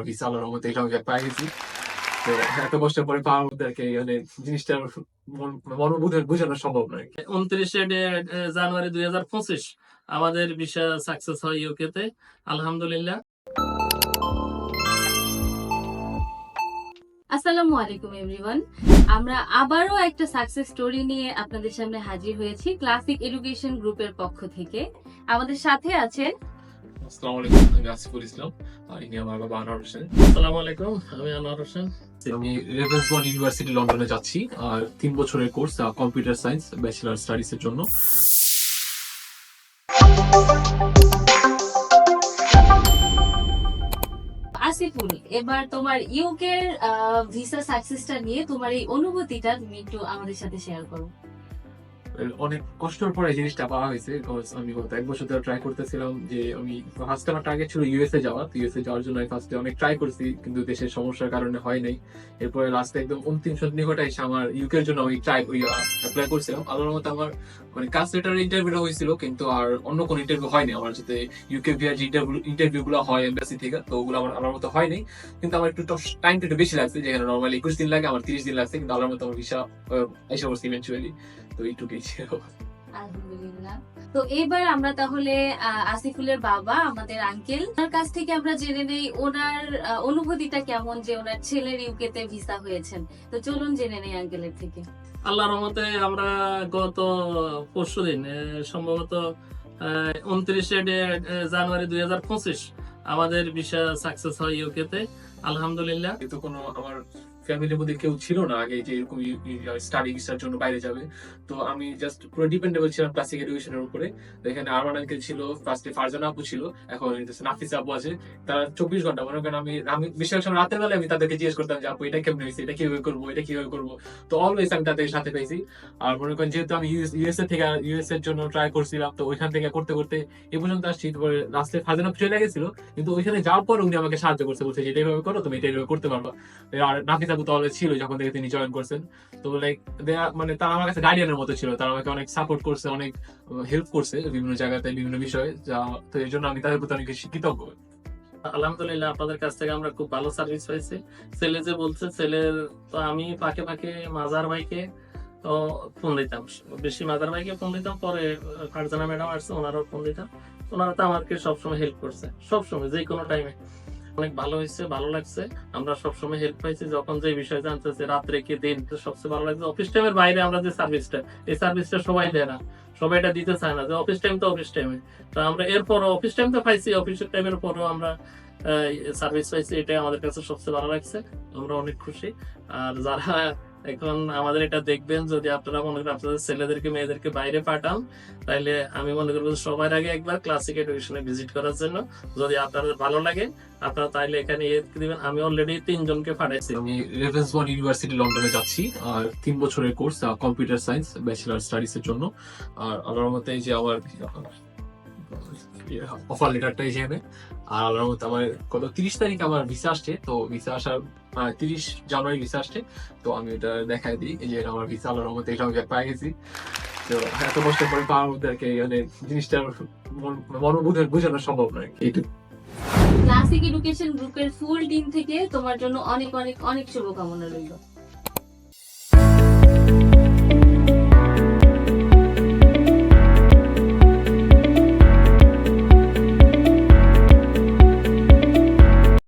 আমার ভিসা আল্লাহর রহমতে এটা আমি পাই গেছি। তো এত কষ্টের পরে পাওয়ার মধ্যে আর কি মানে জিনিসটা মনোবোধ বোঝানো সম্ভব নয়। উনত্রিশে জানুয়ারি দুই হাজার পঁচিশ আমাদের ভিসা সাকসেস হয় ইউকে তে আলহামদুলিল্লাহ। আসসালামু আলাইকুম এভরিওয়ান। আমরা আবারও একটা সাকসেস স্টোরি নিয়ে আপনাদের সামনে হাজির হয়েছি ক্লাসিক এডুকেশন গ্রুপের পক্ষ থেকে। আমাদের সাথে আছেন আসসালামু আলাইকুম আমি আসিফুল ইসলাম আর ইনি আমার বাবা আনোয়ার হোসেন আসসালামু আলাইকুম আমি আনোয়ার হোসেন আমি রেভেন্সবর্ন ইউনিভার্সিটি লন্ডনে যাচ্ছি। আর তিন বছরের course computer science bachelor studies জন্য। আসিফুল এবার তোমার ইউকের ভিসা সাকসেসটা নিয়ে তোমার এই অনুভূতিটা তুমি একটু আমাদের সাথে শেয়ার করো। অনেক কষ্টের পরে জিনিসটা পাওয়া হয়েছে আমি গত এক বছর ধরে ট্রাই করতেছিলাম যে আমি ফার্স্ট আমার টার্গেট ছিল ইউএসএ যাওয়া, তো ইউএসএ যাওয়ার জন্য ফার্স্টে অনেক ট্রাই করছি, কিন্তু দেশের সমস্যার কারণে হয় নাই। এরপরে লাস্টে একদম অন্তিম নিকটে এসে আমার ইউকের জন্য আমি ট্রাই অ্যাপ্লাই করছিলাম। আল্লাহর মতো আমার মানে কাজ লেটার ইন্টারভিউ হয়েছিল, কিন্তু আর অন্য কোনো ইন্টারভিউ হয়নি আমার, যাতে ইউকে ভিআর যে ইন্টারভিউ গুলো হয় এমবাসি থেকে, তো ওগুলো আমার আমার মতো হয়নি। কিন্তু আমার একটু টাইমটা একটু বেশি লাগছে, যেখানে নর্মালি একুশ দিন লাগে, আমার তিরিশ দিন লাগছে, কিন্তু আল্লাহর মতো আমার ভিসা এসে পড়ছে ইভেন্চুয়ালি তো এইটুকুই ছিল আলহামদুলিল্লাহ। তো এবার আমরা তাহলে আসিফুলের বাবা আমাদের আঙ্কেল ওনার কাছ থেকে আমরা জেনে নেই ওনার অনুভূতিটা কেমন যে ওনার ছেলের ইউকেতে ভিসা হয়েছেন। তো চলুন জেনে নেই আঙ্কেলের থেকে। আল্লাহ রহমতে আমরা গত পরশু দিন সম্ভবত উনত্রিশে জানুয়ারি দুই হাজার পঁচিশ আমাদের ভিসা সাকসেস হয় ইউকে তে আলহামদুলিল্লাহ কিন্তু কোনো আমার ফ্যামিলির মধ্যে কেউ ছিল না আগে যে এরকম স্টাডি ভিসার জন্য বাইরে যাবে। তো আমি জাস্ট পুরো ডিপেন্ডেবল ছিলাম ক্লাসিক এডুকেশনের উপরে। এখানে আরমান আঙ্কেল ছিল ফার্স্টে ফারজানা আপু ছিল, এখন নাফিস আপু আছে, তারা চব্বিশ ঘণ্টা, মনে করেন আমি আমি বেশিরভাগ সময় রাতের বেলায় আমি তাদেরকে জিজ্ঞেস করতাম যে, আপু, এটা কেমন হয়েছে? এটা কীভাবে করব? এটা কীভাবে করব? তো অলওয়েজ আমি তাদের সাথে পেয়েছি। আর মনে করেন যেহেতু আমি ইউএসএ থেকে ইউএস এর জন্য ট্রাই করছিলাম, তো ওইখান থেকে করতে করতে এ পর্যন্ত আসছি। তারপরে লাস্টে ফারজানা আপু চলে গেছিল, কিন্তু ওইখানে যাওয়ার পর উনি আমাকে সাহায্য করছে, বলছে যে, এটা এইভাবে করো, তুমি এটা এইভাবে করতে পারবা। আর নাফিস আপু তো অলওয়েজ ছিল যখন থেকে তিনি জয়েন করছেন। তো লাইক মানে তারা আমার কাছে গার্ডিয়ানের মতো ছিল। তারা আমাকে অনেক সাপোর্ট করছে, অনেক হেল্প করছে বিভিন্ন জায়গাতে, বিভিন্ন বিষয়ে। যা, তো এই জন্য আমি তাদের প্রতি অনেক কৃতজ্ঞ। আলহামদুলিল্লাহ, আপনাদের কাছ থেকে আমরা খুব ভালো সার্ভিস পাইছি ছেলে যে বলছে তো আমি মাজার ভাইকে তো ফোন দিতাম। বেশি মাজার ভাইকে ফোন দিতাম, পরে ফারজানা ম্যাডাম আসছে, ওনারও ফোন দিতাম। ওনারা তো আমাকে সবসময় হেল্প করছে, সবসময় যে কোনো টাইমে অনেক ভালো হয়েছে, ভালো লাগছে। আমরা সবসময় হেল্প পাইছি। যখন যে বিষয় জানতেছে রাত্রে কি দিন সবচেয়ে ভালো লাগছে। অফিস টাইমের বাইরে আমরা যে সার্ভিসটা এই সার্ভিসটা সবাই দেয় না। সবাই এটা দিতে চায় না যে অফিস টাইম তো অফিস টাইমে তো আমরা এরপরও অফিস টাইম তো পাইছি অফিসের টাইমের পরও আমরা সার্ভিস পাইছি। এটাই আমাদের কাছে সবচেয়ে ভালো লাগছে। আমরা অনেক খুশি। আর যারা এখন আমাদের এটা দেখবেন, যদি আপনারা মনে করেন আপনাদের ছেলেদেরকে, মেয়েদেরকে বাইরে পাঠান তাহলে আমি মনে করব সবার আগে একবার ক্লাসিক এডুকেশনে ভিজিট করার জন্য। যদি আপনাদের ভালো লাগে, আপনারা তাইলে এখানে ইয়ে দিবেন, আমি অলরেডি তিনজনকে পাঠাইছি। আমি রেভেন্সবর্ন ইউনিভার্সিটি লন্ডনে যাচ্ছি, আর তিন বছরের course computer science bachelor studies এর জন্য। আর আল্লাহর মতে যে আমার অফার লেটারটা এখানে আর আল্লাহর আমার কত, তিরিশ তারিখ আমার ভিসা আসছে, তো ভিসা আসার তিরিশ জানুয়ারি ভিসা আসছে, তো আমি এটা দেখাই দিই। এই যে আমার ভিসা আল্লাহর মতে এটা আমি পাই গেছি। তো এত কষ্ট করে পাওয়ার মধ্যে আর কি মানে জিনিসটা মনোবোধ বোঝানো সম্ভব নয়। এইটুকু। ক্লাসিক এডুকেশন গ্রুপের ফুল টিম থেকে তোমার জন্য অনেক অনেক অনেক শুভকামনা রইল।